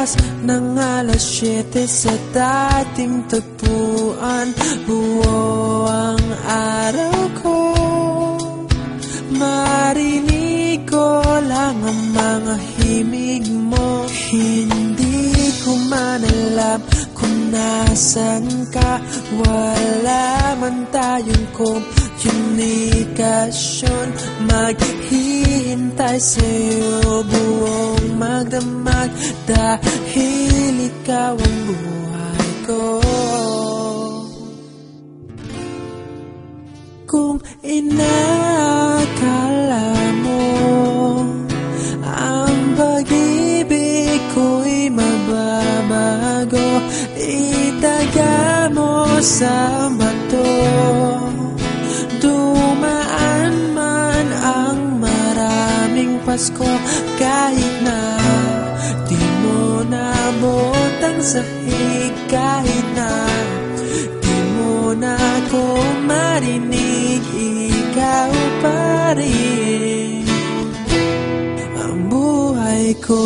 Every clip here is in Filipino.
Bukas ng alas 7 sa dating tagpuan. Buo ang araw ko. Marinig ko lang ang mga himig mo. Hindi ko man alam kung nasan ka. Wala man tayong komunikasyon Maghihintay sa'yo buong magdamag. Dahil ikaw ang buhay ko. Kung inakala mo Ang pag-ibig ko'y mababago Itaga mo sa maraming Pasko Kahit na di mo nabotang sahig Kahit na di mo na ako marinig Ikaw pa rin ang buhay ko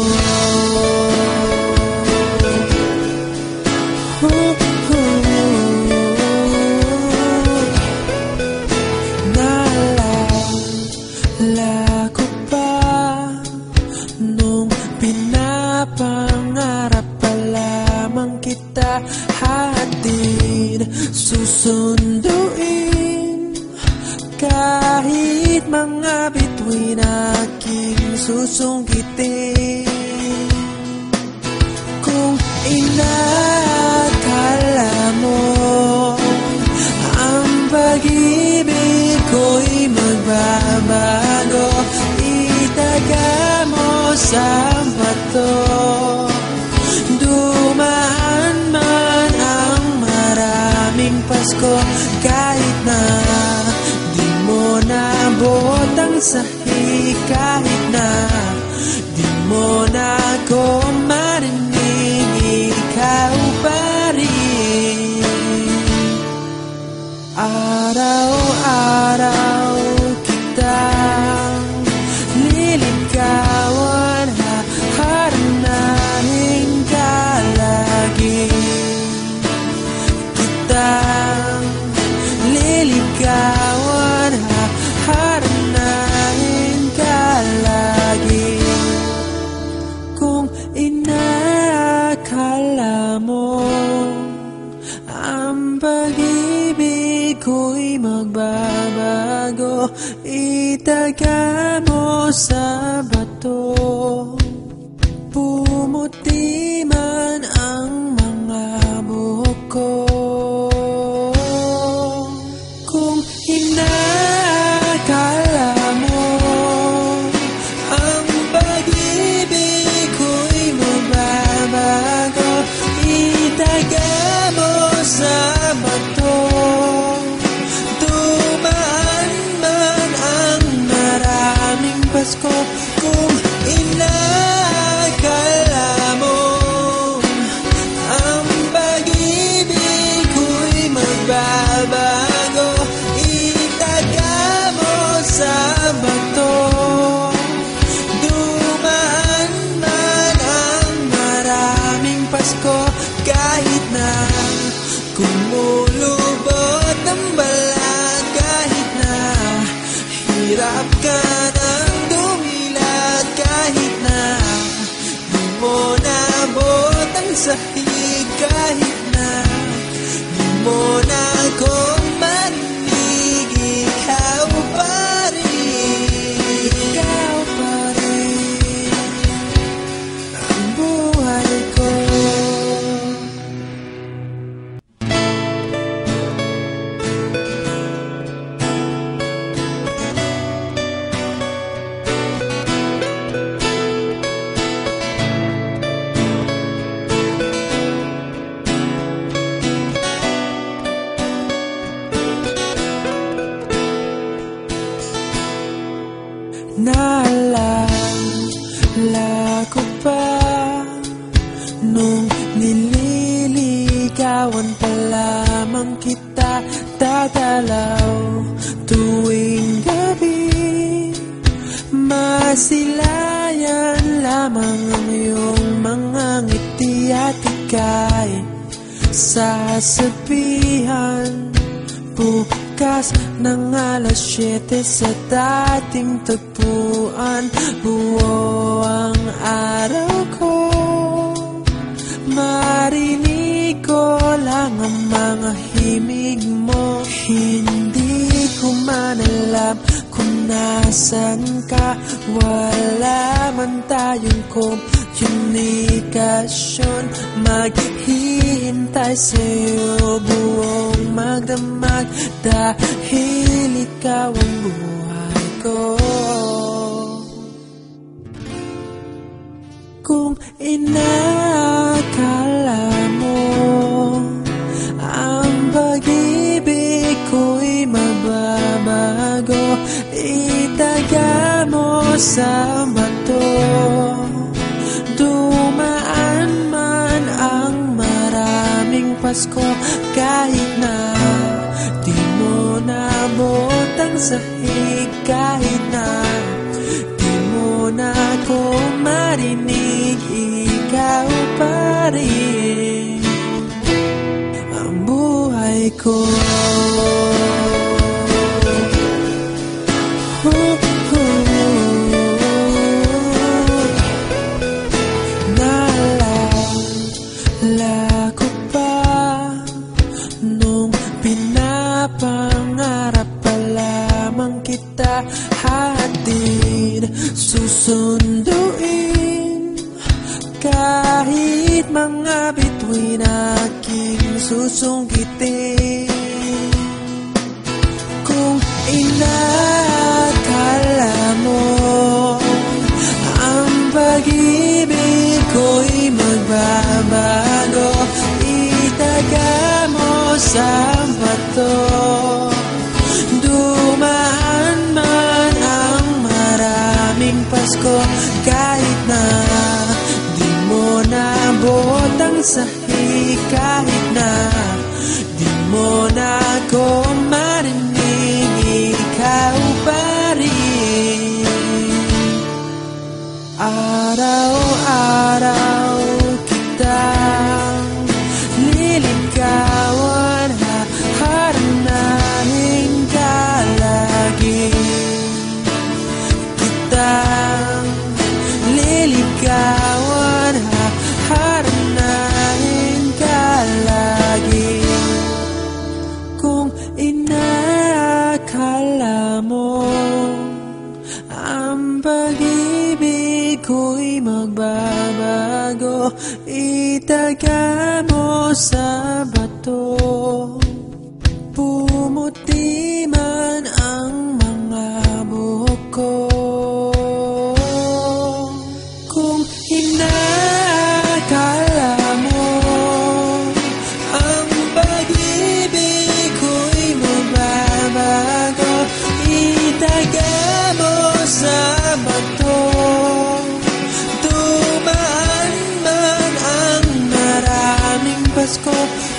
kita Hatid, susunduin Kahit mga bituin aking susungkitin Kung inakala mo Ang pag-ibig Pasko Kahit na di mo nabot ang sahig Kahit na di mo na ako nabot ang Inaalala ko pa Nung nililigawan pa lamang kita Tatalaw tuwing gabi. Masilayan lamang ang iyong mga ngiti at ikay Sasabihan. Pupunta Bukas ng alas 7 sa dating tagpuan Buo ang araw ko. Marinig ko lang ang mga himig mo. Hindi ko man alam nasan ka? Wala man tayong komunikasyon Maghihintay sa'yo buong magdamag. Dahil ikaw ang buhay ko. Kung inakala sa bato Dumaan man ang maraming Pasko Kahit na di mo nabot ang sahig Kahit na di mo na ako marinig Ikaw pa rin. Ang buhay ko susunduin. Kahit mga bituin aking susungkitin Kung inakala mo Ang pag-ibig ko'y magbabago Itaga mo sa bato sahig Kahit na di mo na ako marinig Ikaw pa rin. Araw-araw kitang liligawan Haharanahin ka lagi. Kitang liligawan Itaga mo sa bato Pumuti man maraming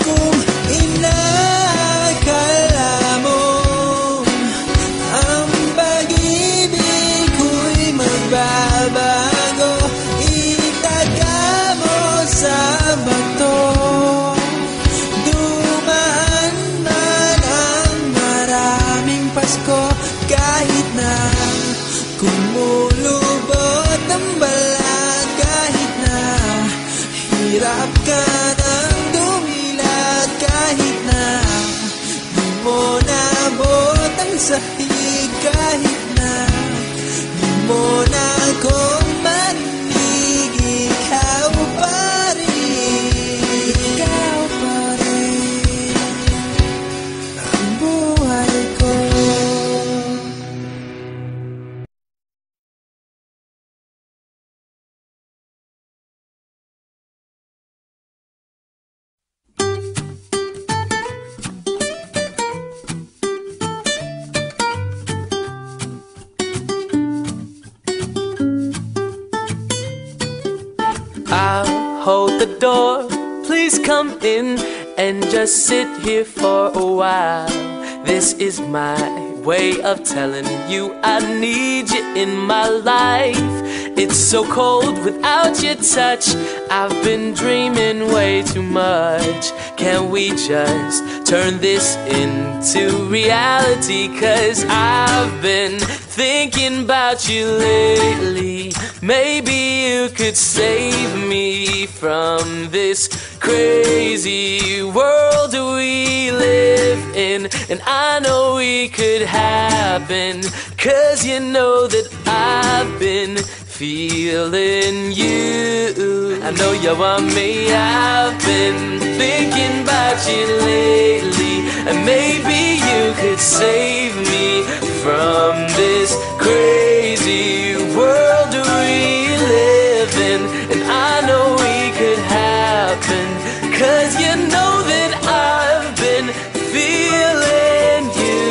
hold the door. Please come in and just sit here for a while. This is my way of telling you I need you in my life. It's so cold without your touch. I've been dreaming way too much. Can we just turn this into reality? Cause I've been thinking about you lately. Maybe you could save me from this crazy world we live in. And I know we could happen. Cause you know that I've been feeling you. I know you want me. I've been thinking about you lately. And maybe you could save me from this crazy world we live in. And I know we could happen. Cause you know that I've been feeling you.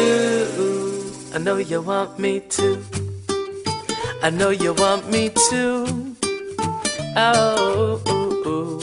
I know you want me to. I know you want me to. Oh, ooh, ooh,